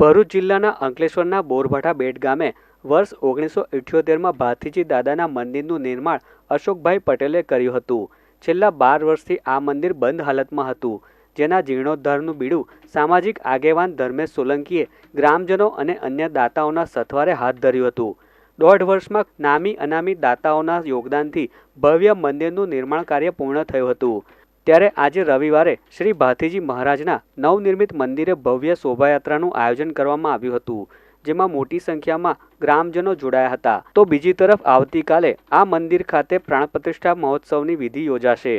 ભરૂચ જિલ્લાના અંકલેશ્વરના બોરભાઠા બેટ ગામે વર્ષ ઓગણીસો ઇઠ્યોતેરમાં ભાથીજી દાદાના મંદિરનું નિર્માણ અશોકભાઈ પટેલે કર્યું હતું. છેલ્લા બાર વર્ષથી આ મંદિર બંધ હાલતમાં હતું. જેના જીર્ણોદ્ધારનું બીડું સામાજિક આગેવાન ધર્મેશ સોલંકીએ ગ્રામજનો અને અન્ય દાતાઓના સથવારે હાથ ધર્યું હતું. દોઢ વર્ષમાં નામી અનામી દાતાઓના યોગદાનથી ભવ્ય મંદિરનું નિર્માણ કાર્ય પૂર્ણ થયું હતું. ત્યારે આજે રવિવારે શ્રી ભાથીજી મહારાજના નવનિર્મિત મંદિરે ભવ્ય શોભાયાત્રાનું આયોજન કરવામાં આવ્યું હતું, જેમાં મોટી સંખ્યામાં ગ્રામજનો જોડાયા હતા. તો બીજી તરફ આવતીકાલે આ મંદિર ખાતે પ્રાણ પ્રતિષ્ઠા મહોત્સવની વિધિ યોજાશે.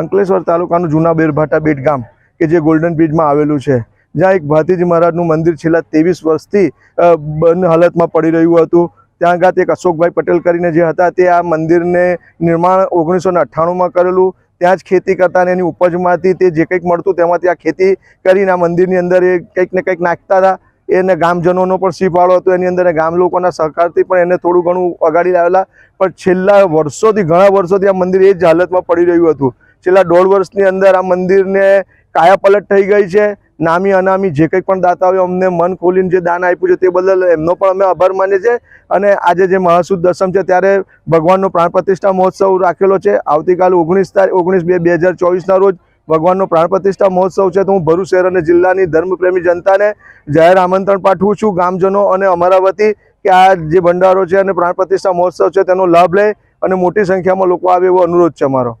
અંકલેશ્વર તાલુકાનું જૂના બેરભાટા બેટ ગામ કે જે ગોલ્ડન બ્રિજમાં આવેલું છે, જ્યાં એક ભાતીજી મહારાજનું મંદિર છેલ્લા ત્રેવીસ વર્ષથી બંધ હાલતમાં પડી રહ્યું હતું. ત્યાં આગળ એક અશોકભાઈ પટેલ કરીને જે હતા, તે આ મંદિરને નિર્માણ ઓગણીસો અઠ્ઠાણુંમાં કરેલું. ત્યાં જ ખેતી કરતા અને એની ઉપજમાંથી તે જે કંઈક મળતું તેમાંથી આ ખેતી કરીને આ મંદિરની અંદર એ કંઈક ને કંઈક નાખતા હતા. એને ગામજનોનો પણ સી હતો. એની અંદર ગામ લોકોના સહકારથી પણ એને થોડું ઘણું અગાડી લાવેલા. પણ છેલ્લા વર્ષોથી, ઘણા વર્ષોથી આ મંદિર એ જ હાલતમાં પડી રહ્યું હતું. છેલ્લા દોઢ વર્ષની અંદર આ મંદિરને કાયાપલટ થઈ ગઈ છે. નામી અનામી જે કંઈ પણ દાતાઓએ અમને મન ખોલીને જે દાન આપ્યું છે તે બદલ એમનો પણ અમે આભાર માનીએ છીએ. અને આજે જે મહાસુદ દસમ છે, ત્યારે ભગવાનનો પ્રાણ પ્રતિષ્ઠા મહોત્સવ રાખેલો છે. આવતીકાલે ઓગણીસ તારીખ, ઓગણીસ બે બે હજાર ચોવીસના રોજ ભગવાનનો પ્રાણ પ્રતિષ્ઠા મહોત્સવ છે. તો હું ભરૂચ શહેર અને જિલ્લાની ધર્મપ્રેમી જનતાને જાહેર આમંત્રણ પાઠવું છું. ગામજનો અને અમારા વતી કે આ જે ભંડારો છે અને પ્રાણ પ્રતિષ્ઠા મહોત્સવ છે, તેનો લાભ લે અને મોટી સંખ્યામાં લોકો આવે એવો અનુરોધ છે અમારો.